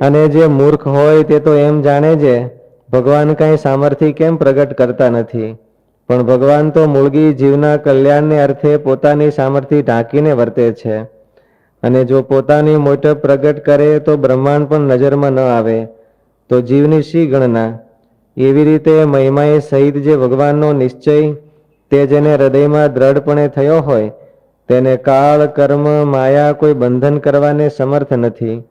અને જે મૂર્ખ હોય તે તો એમ જાણે છે, ભગવાન કઈ સામર્થ્ય કેમ પ્રગટ કરતા નથી? પણ ભગવાન તો મૂળગી જીવના કલ્યાણને અર્થે પોતાની સામર્થ્ય ઢાંકીને વર્તે છે. અને જો પોતાની મોટપ પ્રગટ કરે તો બ્રહ્માંડ પણ નજરમાં ન આવે, તો જીવની શી ગણના? એવી રીતે મહિમાએ સહિત જે ભગવાનનો નિશ્ચય, તે જેને હૃદયમાં દ્રઢપણે થયો હોય, તેને કાળ, કર્મ, માયા કોઈ બંધન કરવાને સમર્થ નથી.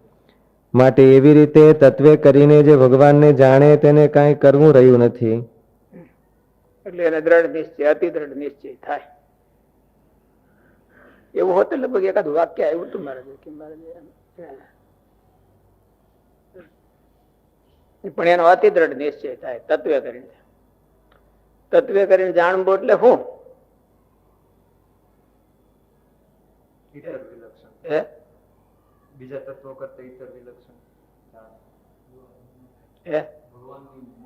માટે એવી રીતે તત્વે કરીને જે ભગવાનને જાણે તેને કાંઈ કરવું રહ્યું નથી. એટલે એને દ્રઢ નિશ્ચય અતિ દ્રઢ નિશ્ચય થાય. એવું હોત લગભગ એકાદ વાક્ય આવ્યું હતું મારે કે મહારાજે પણ એનો અતિ દ્રઢ નિશ્ચય થાય તત્વે કરીને. તત્વે કરીને જાણવું એટલે શું? હે? બીજા તત્વો કરતા ઇતર વિલક્ષણ એ ભગવાનની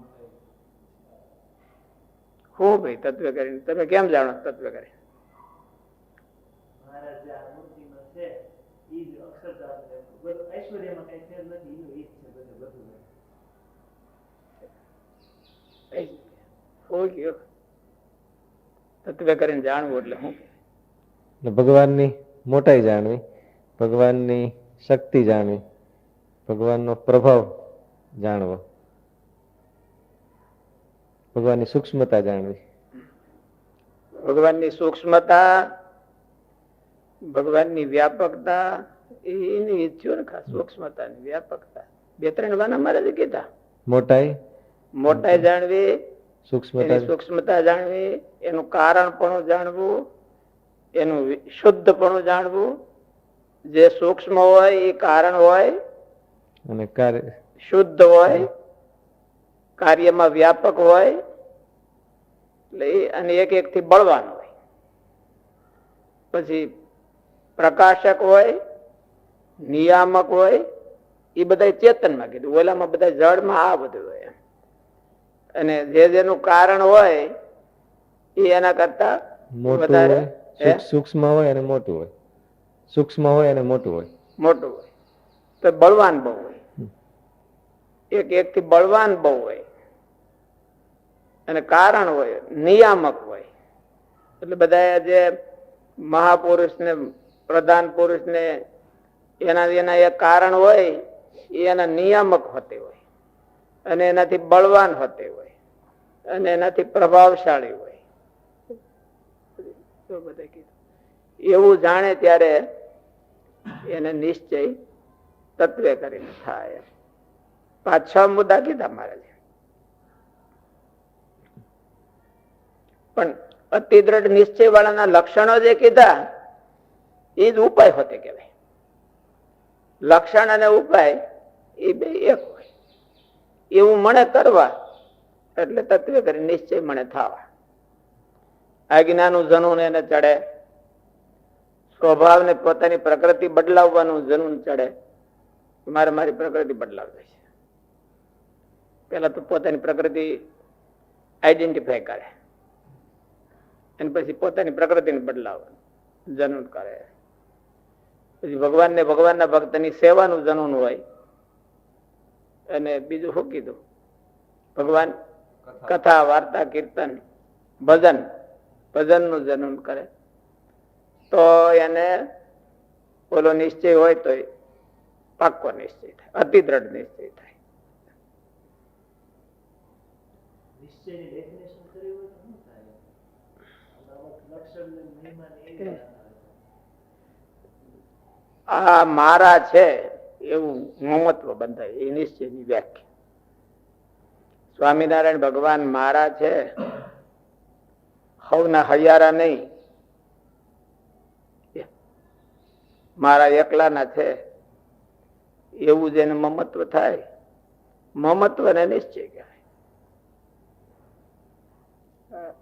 ભાઈ તત્વ કરીને. તમે કેમ જાણો તત્વ કરી તત્વે કરીને જાણવું એટલે હું? ભગવાનની મોટાઈ જાણવી. ભગવાનની શક્તિ જાણવી ભગવાનનો પ્રભાવ જાણવો ભગવાનની સૂક્ષ્મતા જાણવી. ભગવાનની સૂક્ષ્મતા ભગવાનની વ્યાપકતા એની ઈચ્છ્યો ને ખાસ સૂક્ષ્મતા વ્યાપકતા. બે ત્રણ વાના મહારાજે કીધા. મોટાઈ? મોટાઈ જાણવી સૂક્ષ્મતા સૂક્ષ્મતા જાણવી એનું કારણ પણ જાણવું એનું શુદ્ધ પણ જાણવું જે સૂક્ષ્મ હોય એ કારણ હોય અને કાર્ય. શુદ્ધ હોય કાર્યમાં વ્યાપક હોય એટલે અને એક એક થી બળવાન હોય. પછી પ્રકાશક હોય નિયામક હોય એ બધા ચેતનમાં કીધું. ઓલામાં બધા જળમાં આ બધું હોય અને જે જેનું કારણ હોય એ એના કરતા વધારે સૂક્ષ્મ હોય અને મોટું હોય. સૂક્ષ્મ હોય અને મોટું હોય. મોટું હોય. તો બળવાન બહુ હોય. એક એક થી બળવાન બહુ હોય. અને કારણ હોય નિયામક હોય. એટલે બધા જે મહાપુરુષ ને પ્રધાન પુરુષ ને એના એના એક કારણ હોય એ એના નિયામક હોતી હોય. અને એનાથી બળવાન હોતી હોય. અને એનાથી પ્રભાવશાળી હોય. તો એવું જાણે ત્યારે એને નિશ્ચય તત્વે કરીને થાય. પાંચ મુદ્દા કીધા મહારાજે પણ અતિ દ્રઢ નિશ્ચય વાળાના લક્ષણો જે કીધા, એ જ ઉપાય હોતે કહેવાય. લક્ષણ અને ઉપાય એ બે એક હોય. એવું મને કરવા એટલે તત્વે કરી નિશ્ચય મને થવા. આજ્ઞાનું જનૂન એને ચડે સ્વભાવને પોતાની પ્રકૃતિ બદલાવવાનું જનુન ચડે. મારે મારી પ્રકૃતિ બદલાવવી છે. પેલા તો પોતાની પ્રકૃતિ આઈડેન્ટિફાય કરે. અને પછી પોતાની પ્રકૃતિને બદલાવવાનું જનુન કરે. પછી ભગવાનને ભગવાનના ભક્તની સેવાનું જનુન હોય. અને બીજું શું કીધું? ભગવાન કથા વાર્તા કીર્તન ભજન ભજનનું જનુન કરે. તો એને ઓલો નિશ્ચય હોય તો પાક્કો નિશ્ચય થાય અતિ દ્રઢ નિશ્ચય થાય. આ મારા છે એવું મમત્વ બંધાય એ નિશ્ચયની વ્યાખ્યા. સ્વામિનારાયણ ભગવાન મારા છે હવના હૈયારા નહીં મારા એકલાના છે. એવું જેને મમત્વ થાય. મમત્વ ને નિશ્ચય કહેવાય.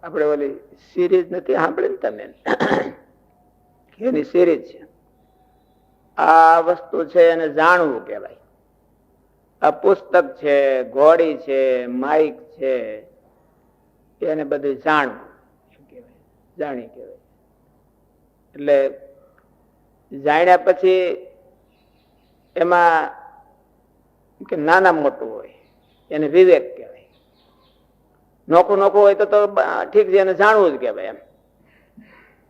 આપણે ઓલી સિરીઝ નથી સાંભળી ને તમે? એની સિરીઝ છે. આ વસ્તુ છે એને જાણવું કહેવાય. આ પુસ્તક છે, ઘોડી છે માઇક છે, એને બધું જાણવું. જાણી કહેવાય. એટલે જાણ્યા પછી એમાં કે નાના મોટું હોય એને વિવેક કહેવાય. નોખું નોખું હોય તો તો ઠીક છે એને જાણવું જ કહેવાય એમ.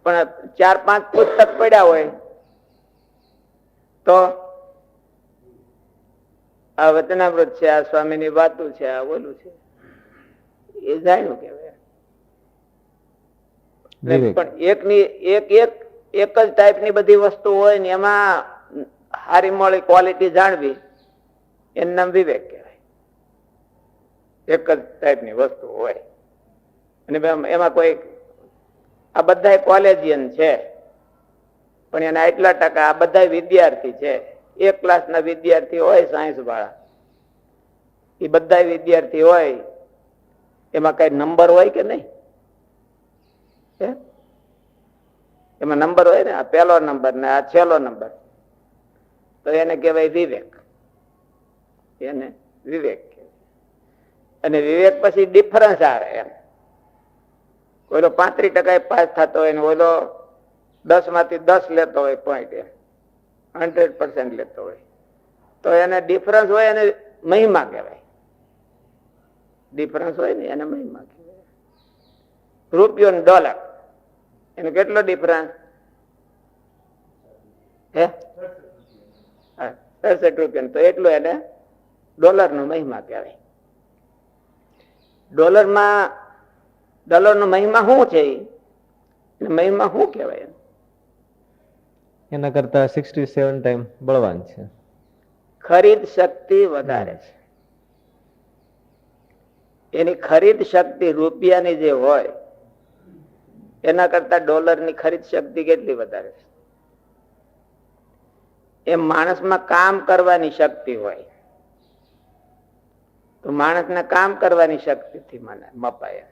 પણ ચાર પાંચ પુસ્તક પડ્યા હોય તો આ વચનામૃત છે આ સ્વામીની વાતું છે આ ઓલું છે. એ જાણ્યું કહેવાય. પણ એકની એક એક એક જ ટાઈપની બધી વસ્તુ હોય ને એમાં હારી મોડી ક્વોલિટી જાણવી, એનું નામ વિવેક કહેવાય. એક જ ટાઈપની વસ્તુ હોય. અને એમ- કોઈ, આ બધા કોલેજિયન છે, પણ એના એટલા ટકા આ બધા વિદ્યાર્થી છે. એક ક્લાસના વિદ્યાર્થી હોય સાયન્સ વાળા. એ બધા વિદ્યાર્થી હોય, એમાં કઈ નંબર હોય કે નહીં? એમાં નંબર હોય ને, આ પહેલો નંબર ને આ છેલ્લો નંબર. તો એને કહેવાય વિવેક. એને વિવેક અને વિવેક પછી ડિફરન્સ આવે એમ. ઓલો પાંત્રીસ ટકા પાસ થતો હોય ને ઓલો દસમાંથી દસ લેતો હોય પોઈન્ટ એમ. હંડ્રેડ પર્સન્ટ લેતો હોય. તો એને ડિફરન્સ હોય એને મહિમા કહેવાય. ડિફરન્સ હોય ને એને મહિમા કહેવાય. રૂપિયો ને ડોલર એનો કેટલો ડિફરન્સ હે? સડસઠ રૂપિયા તો એટલું એને ડોલર નો મહિમા કહેવાય. ડોલરમાં ડોલર નો મહિમા શું છે? મહિમા શું કહેવાય એના? કરતા સિક્સટી સેવન ટાઈમ બળવાન છે. ખરીદ શક્તિ વધારે છે. એની ખરીદ શક્તિ રૂપિયાની જે હોય એના કરતા ડોલરની ખરીદ શક્તિ કેટલી વધારે એ માણસમાં કામ કરવાની શક્તિ હોય. તો માણસને કામ કરવાની શક્તિથી મને મપાય.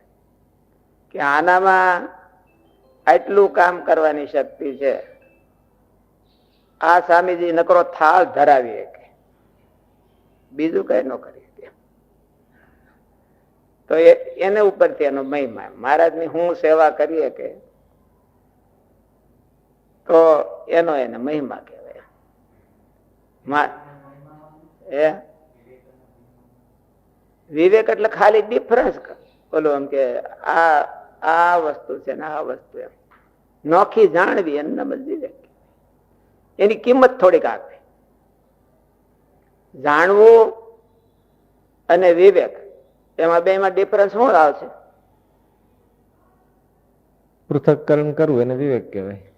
કે આનામાં આટલું કામ કરવાની શક્તિ છે. આ સ્વામીજી નકરો થાળ ધરાવી શકે. બીજું કઈ ન કરી શકે તો એને ઉપરથી એનો મહિમા મહારાજની હું સેવા કરીએ કે તો એનો એને મહિમા કહેવાય. એ વિવેક એટલે ખાલી ડિફરન્સ ઓલું એમ કે આ આ વસ્તુ છે ને આ વસ્તુ એમ. નોખી જાણવી એનું નામ વિવેક. એની કિંમત થોડીક આપવી જાણવું અને વિવેક એમાં બે માં ડિફરન્સ શું આવશે? પૃથક્કરણ કરવું એને વિવેક કહેવાય.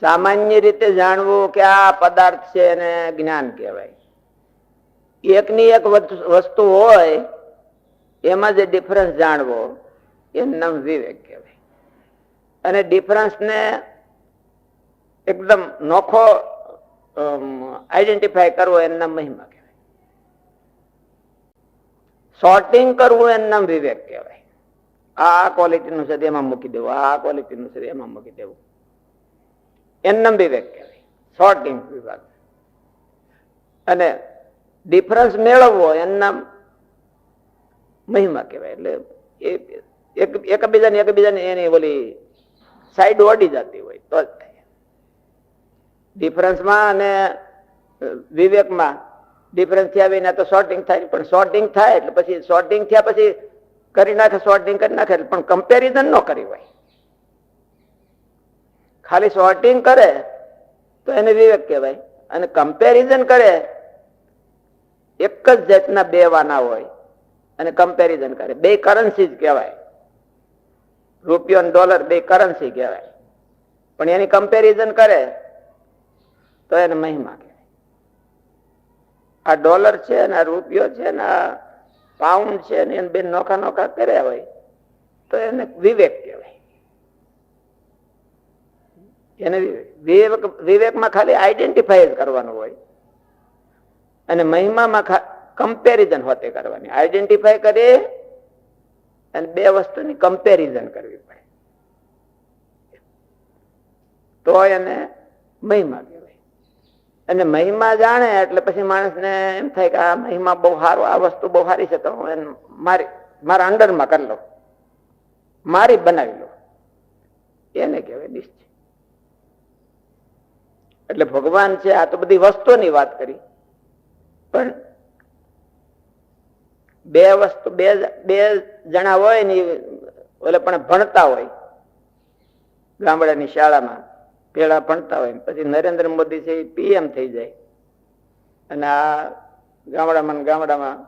સામાન્ય રીતે જાણવું કે આ પદાર્થ છે એને જ્ઞાન કહેવાય. એકની એક વસ્તુ- હોય એમાં જે ડિફરન્સ જાણવો એ નમ વિવેક કહેવાય. અને ડિફરન્સ ને એકદમ નોખો આઈડેન્ટિફાય કરવો એનું નામ મહિમા કહેવાય. સોર્ટિંગ કરવું એનું નામ વિવેક કહેવાય. આ ક્વોલિટીનું છે એમાં મૂકી દેવું, આ ક્વોલિટીનું છે એમાં મૂકી દેવું. એનું નામ વિવેક કહેવાય. સોર્ટિંગ વિભાગ. અને ડિફરન્સ મેળવવો એનું નામ મહિમા કહેવાય. એટલે એક- એકબીજાની એકબીજાની એની ઓલી સાઈડ ઓડી જતી હોય તો જ થાય. ડિફરન્સમાં અને વિવેકમાં ડિફરન્સ થયા વિના તો શોર્ટિંગ થાય. પણ શોર્ટિંગ થાય એટલે પછી શોર્ટિંગ થયા પછી કરી નાખે શોર્ટિંગ કરી નાખે પણ કમ્પેરિઝન ન કરી હોય. ખાલી શોર્ટિંગ કરે તો એને વિવેક કહેવાય. અને કમ્પેરિઝન કરે એક જ જાતના બે વાના હોય અને કમ્પેરિઝન કરે. બે કરન્સી જ કહેવાય. રૂપિયો અને ડોલર બે કરન્સી કહેવાય. પણ એની કમ્પેરિઝન કરે તો એને મહિમા કહેવાય. આ ડોલર છે ને આ રૂપિયો છે ને આ પાઉન્ડ છે ને એને બે નોખા નોખા કર્યા હોય, તો એને વિવેક કહેવાય. એને વિવેક, વિવેકમાં ખાલી આઈડેન્ટિફાય જ કરવાનું હોય. અને મહિમામાં કમ્પેરિઝન હોતે કરવાની. આઈડેન્ટિફાય કરી અને બે વસ્તુની કમ્પેરિઝન કરવી પડે. તો એને મહિમા કહેવાય. અને મહિમા જાણે એટલે પછી માણસને એમ થાય કે આ મહિમા બહુ સારો, આ વસ્તુ બહુ સારી છે, તો હું એને મારી, મારા અંડરમાં કરી લઉં. મારી બનાવી લઉં. એને કહેવાય નિશ્ચય. એટલે ભગવાન છે, આ તો બધી વસ્તુની વાત કરી. પણ બે વસ્તુ, બે બે જણા હોય ને ઓલે પણ ભણતા હોય ગામડાની શાળામાં પેલા ભણતા હોય પછી નરેન્દ્ર મોદી છે એ પીએમ થઈ જાય. અને આ ગામડામાં ગામડામાં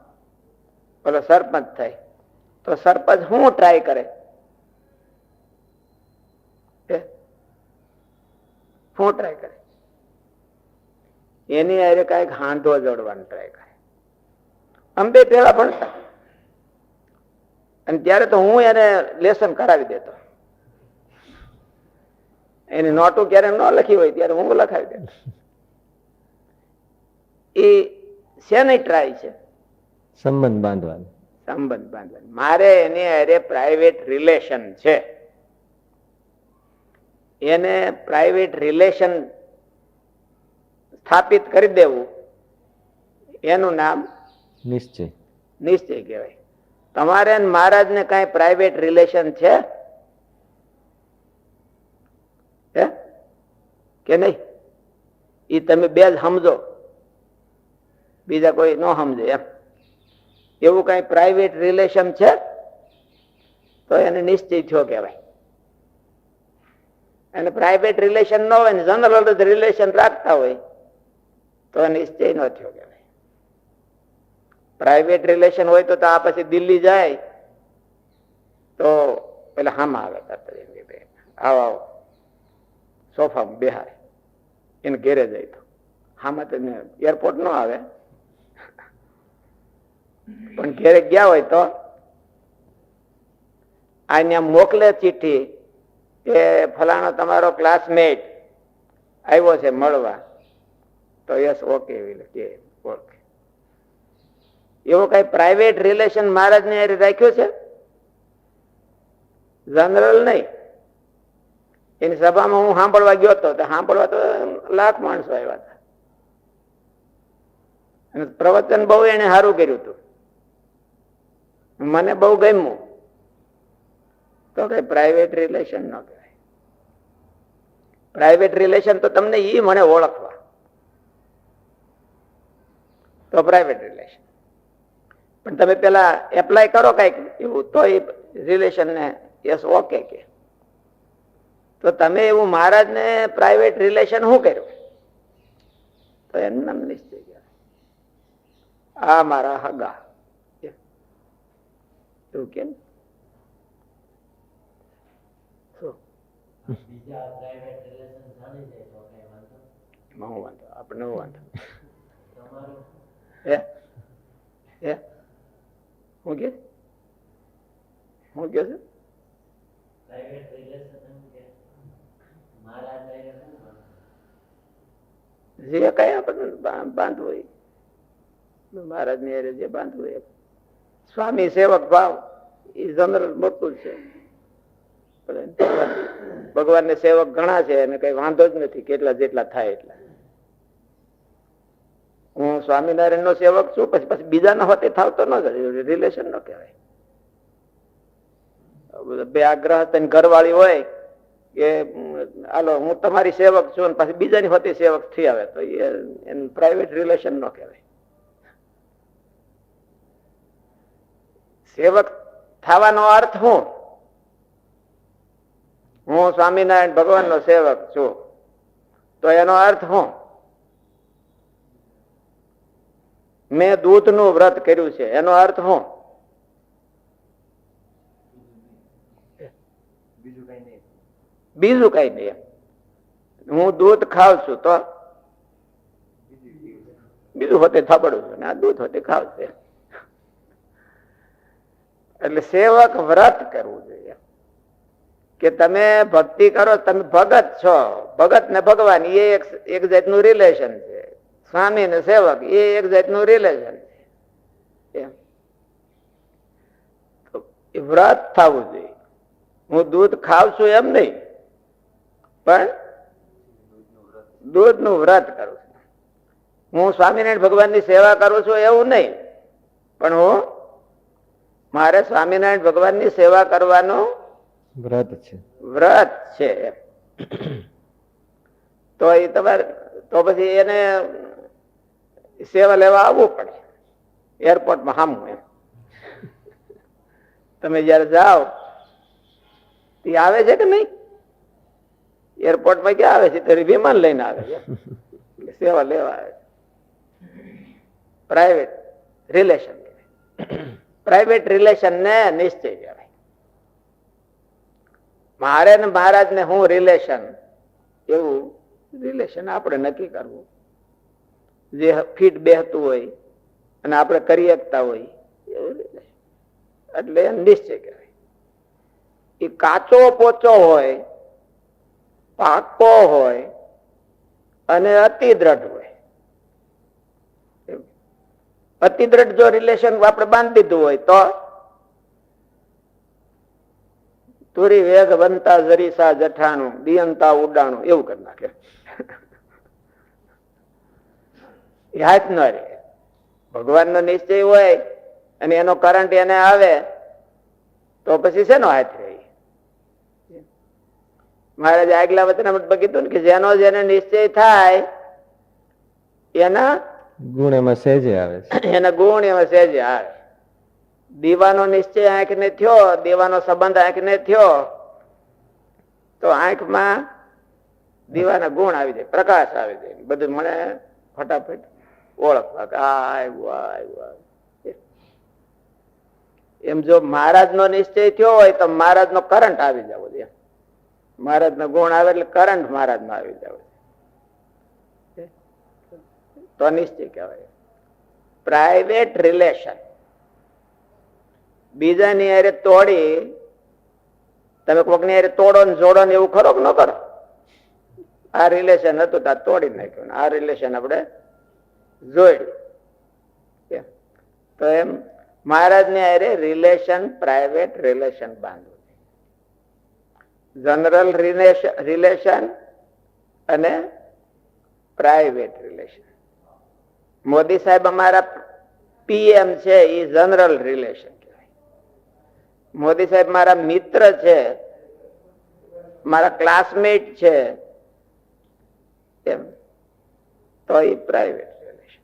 પેલો સરપંચ થાય. તો સરપંચ હું ટ્રાય કરે? હું? ટ્રાય કરે? એની હારે કંઈક હાંધો જોડવાનો ટ્રાય કરે. અંબે પેલા ભણતા. અને ત્યારે તો હું એને લેસન કરાવી દેતો. એની નોટો ક્યારે ન લખી હોય ત્યારે હું લખાવી દે. એ શેની ટ્રાય છે? સંબંધ બાંધવાનો. સંબંધ બાંધવાનો. મારે એને અરે પ્રાઇવેટ રિલેશન છે. એને પ્રાઇવેટ રિલેશન સ્થાપિત કરી દેવું. એનું નામ નિશ્ચય. નિશ્ચય કહેવાય. તમારે મહારાજને કાંઈ પ્રાઇવેટ રિલેશન છે હે કે નહીં? એ તમે બે સમજો. બીજા કોઈ ન સમજે એમ. એવું કઈ પ્રાઇવેટ રિલેશન છે? તો એને નિશ્ચય થયો કહેવાય. અને પ્રાઇવેટ રિલેશન ન હોય ને જનરલ જ રિલેશન રાખતા હોય તો નિશ્ચય ન થયો કહેવાય. પ્રાઇવેટ રિલેશન હોય તો આ પછી દિલ્હી જાય. તો પેલા હામાં આવે તરત જ એમ કે ભાઈ, આવો આવો. સોફામાં બેહારે, એને ઘેરે જાય તો. હામાં તો એરપોર્ટ ન આવે. પણ ઘેરે ગયા હોય તો અહીંયા મોકલે ચિઠ્ઠી કે ફલાણો તમારો ક્લાસમેટ આવ્યો છે મળવા. તો યસ ઓકે ઓકે એવો કઈ પ્રાઇવેટ રિલેશન મહારાજને રાખ્યો છે? જનરલ નહીં. એની સભામાં હું સાંભળવા ગયો હતો સાંભળવા તો લાખ માણસો આવ્યા હતા. પ્રવચન બહુ એને સારું કર્યું હતું. મને બહુ ગમ્યું. તો કઈ પ્રાઇવેટ રિલેશન ન કહેવાય. પ્રાઇવેટ રિલેશન તો તમને ઈ મને ઓળખવા. તો પ્રાઇવેટ રિલેશન પણ તમે પેલા એપ્લાય કરો કંઈક એવું, તો એ રિલેશન ને યસ ઓકે કે. તો તમે એવું મહારાજ ને પ્રાઇવેટ રિલેશન શું કર્યું? તો એમ નામ નિશ્ચય આ મારા હગા. એવું કે આપણે વાંધો. હે? હે? હું કે? હું કે છે પ્રાઇવેટ રિલેશન એમ કે મારા લઈને શું વાંધો? જે કઈ આપણને બાંધવું હોય મહારાજની જે બાંધવું હોય. સ્વામી સેવક ભાવ, એ જનરલ મોટું છે. ભગવાન ને સેવક ઘણા છે અને કઈ વાંધો જ નથી, કેટલા જેટલા થાય એટલા. હું સ્વામિનારાયણ નો સેવક છું, પછી પછી બીજા ના હોતે થાવ તો ન રિલેશન નો કહેવાય બે આગ્રહ થઈને ઘરવાળી હોય, કે હાલો, હું તમારી સેવક છું અને પછી બીજાની હોતી સેવક થઈ આવે, તો એ પ્રાઇવેટ રિલેશન નો કહેવાય. સેવક થવાનો અર્થ હું? હું સ્વામિનારાયણ ભગવાન નો સેવક છું. તો એનો અર્થ હું? મેં દૂધનું વ્રત કર્યું છે, એનો અર્થ શું બીજું કઈ નહીં બીજું કઈ નહીં હું દૂધ ખાવ છું તો બીજું હોતે થાબડું છું આ દૂધ હોતે ખાવ છે એટલે સેવક વ્રત કરવું જોઈએ. કે તમે ભક્તિ કરો, તમે ભગત છો. ભગત ને ભગવાન, એ એક જાતનું રિલેશન છે. સ્વામી ને સેવક, એ એક જાતનું રિલેશન છે. વ્રત થવું જોઈએ. હું દૂધ ખાવ છું એમ નહીં. પણ દૂધનું વ્રત કરું છું. હું સ્વામિનારાયણ ભગવાનની સેવા કરું છું એવું નહીં. પણ હું મારે સ્વામિનારાયણ ભગવાનની સેવા કરવાનું વ્રત છે. વ્રત છે. તો એ તમારે તો પછી એને સેવા લેવા આવવું પડે. એરપોર્ટમાં હામું એમ. તમે જયારે જાઓ તે આવે છે કે નહીં? એરપોર્ટમાં ક્યાં આવે છે? ત્યારે વિમાન લઈને આવે છે. સેવા લેવા આવે પ્રાઇવેટ રિલેશન પ્રાઇવેટ રિલેશન ને નિશ્ચય કહેવાય. મારે ને મહારાજ ને હું રિલેશન એવું રિલેશન આપણે નક્કી કરવું. જે ફીટ બેહતું હોય અને આપણે કરી શકતા હોય, એવું. એટલે નિશ્ચય કહેવાય. એ કાચો પોચો હોય પાકો હોય અને અતિ દ્રઢ હોય. અતિ દ્રઢ જો રિલેશન આપણે બાંધી દીધું હોય તો તુરી વેગ બનતા જરીસા જઠાણું, દિયંતા ઉડાણું, એવું કરી નાખે. હાથ ન રે ભગવાનનો નિશ્ચય હોય અને એનો કરંટ એને આવે, તો પછી શેનો હાથ રહે? મહારાજ આગલા વચનામૃતમાં કીધું ને કે જેનો જેને નિશ્ચય થાય એના ગુણ એમાં સહેજે આવે છે. એના ગુણ એમાં સહેજે આવે. દીવાનો નિશ્ચય આંખને થયો દીવાનો સંબંધ આંખને થયો તો આંખમાં દીવાના ગુણ આવી જાય પ્રકાશ આવી જાય. બધું મને ફટાફટ ઓળખવા કે આ આવ્યું આ આવ્યું. એમ જો મહારાજ નો નિશ્ચય થયો હોય તો મહારાજ નો કરંટ આવી જવો જોઈએ. મહારાજ નો ગુણ આવે એટલે કરંટ મહારાજમાં આવી જાય. તો નિશ્ચય કહેવાય. પ્રાઇવેટ રિલેશન બીજાની અરે તોડી, તમે કોકની હારે તોડો ને જોડો ને એવું ખરો કે ન કરો? આ રિલેશન હતું તો તોડી નાખ્યું આ રિલેશન આપણે જોડ્યું તો એમ મહારાજની હારે રિલેશન પ્રાઇવેટ રિલેશન બાંધવું. જનરલ રિલેશન અને પ્રાઇવેટ રિલેશન. મોદી સાહેબ અમારા પીએમ છે એ જનરલ રિલેશન મોદી સાહેબ મારા મિત્ર છે, મારા ક્લાસમેટ છે, એમ. તો એ પ્રાઇવેટ રિલેશન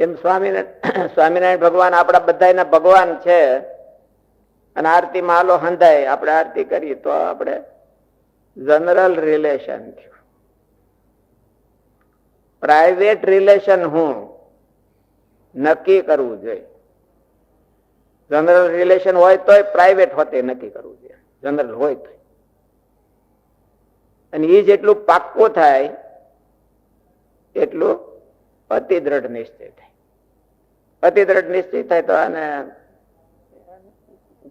એમ સ્વામિનારાયણ સ્વામિનારાયણ ભગવાન આપણા બધાના ભગવાન છે. અને આરતીમાં હાલો હંધાય. આપણે આરતી કરીએ તો આપણે જનરલ રિલેશન થયું. પ્રાઇવેટ રિલેશન હું નક્કી કરવું જોઈએ. જનરલ રિલેશન હોય તોય પ્રાઇવેટ હોતે નક્કી કરવું જોઈએ. જનરલ હોય તો અને એ જેટલું પાક્કું થાય, એટલું અતિ દ્રઢ નિશ્ચય થાય. અતિ દ્રઢ નિશ્ચય થાય તો આને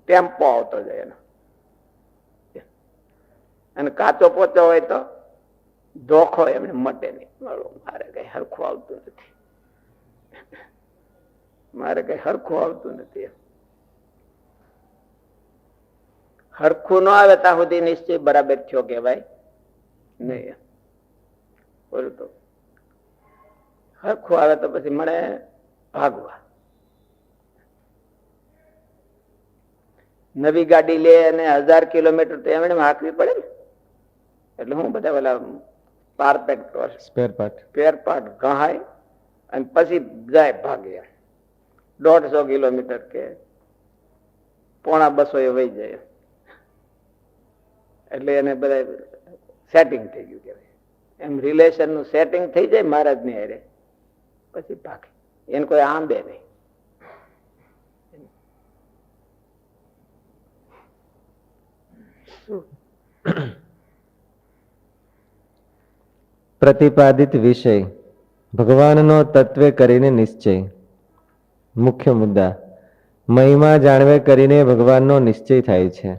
ટેમ્પો આવતો જાય એનો. અને કાચો પોચો હોય તો ધોખો એમને મટે નહીં. મારે કઈ હરખું આવતું નથી. મારે કઈ હરખું આવતું નથી હરખું ન આવે ત્યાં સુધી નિશ્ચય બરાબર થયો કેવાય નહીં બોલું તો. હરખું આવે તો પછી મને ભાગવા. નવી ગાડી લે અને હજાર કિલોમીટર તો એમણે હાંકવી પડે ને? એટલે હું બધા પેલા પારપેટ સ્પેર પાર્ટ સ્પેર પાર્ટ ગહાય અને પછી જાય ભાગે. દોઢસો કિલોમીટર કે પોણા બસો એ વહી જાય. એટલે એને બધા સેટિંગ થઈ ગયું કહેવાય. એમ રિલેશનનું સેટિંગ થઈ જાય મહારાજની હારે. પછી ભાગે. એને કોઈ આંબે નહીં. પ્રતિપાદિત વિષય. ભગવાનનો તત્વે કરીને નિશ્ચય. મુખ્ય મુદ્દા. મહિમા જાણવે કરીને ભગવાનનો નિશ્ચય થાય છે.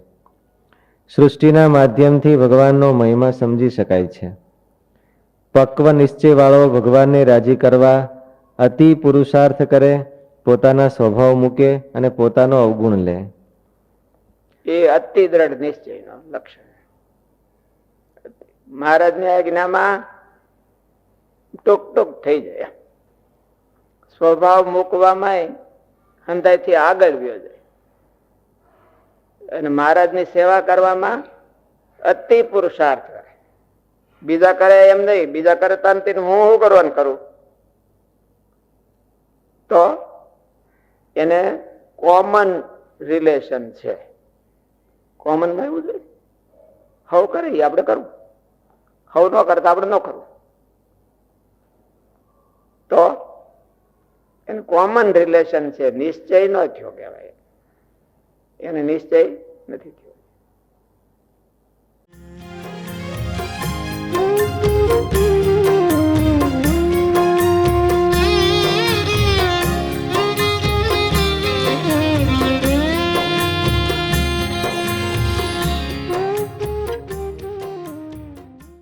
સૃષ્ટિના માધ્યમથી ભગવાનનો મહિમા સમજી શકાય છે. પક્વ નિશ્ચયવાળો ભગવાનને રાજી કરવા અતિ પુરુષાર્થ કરે, પોતાના સ્વભાવ મૂકે અને પોતાનો અવગુણ લે. એ અતિ દ્રઢ નિશ્ચય નો લક્ષણ. મહારાજની આજ્ઞામાં ટૂંક ટૂંક થઈ જાય. સ્વભાવ મૂકવામાં હંધાઈથી આગળ વ્યો જાય. અને મહારાજની સેવા કરવામાં અતિ પુરુષાર્થ કરે. બીજા કરે એમ નહીં, બીજા કરે તાનથી હું શું કરવાનું કરું? તો એને કોમન રિલેશન છે. કોમન એવું છે? હવ કરે, આપણે કરવું હવ ન કરતા આપણે ન કરવું તો એનું કોમન રિલેશન છે, નિશ્ચય ન થયો કહેવાય. એને નિશ્ચય નથી થયો.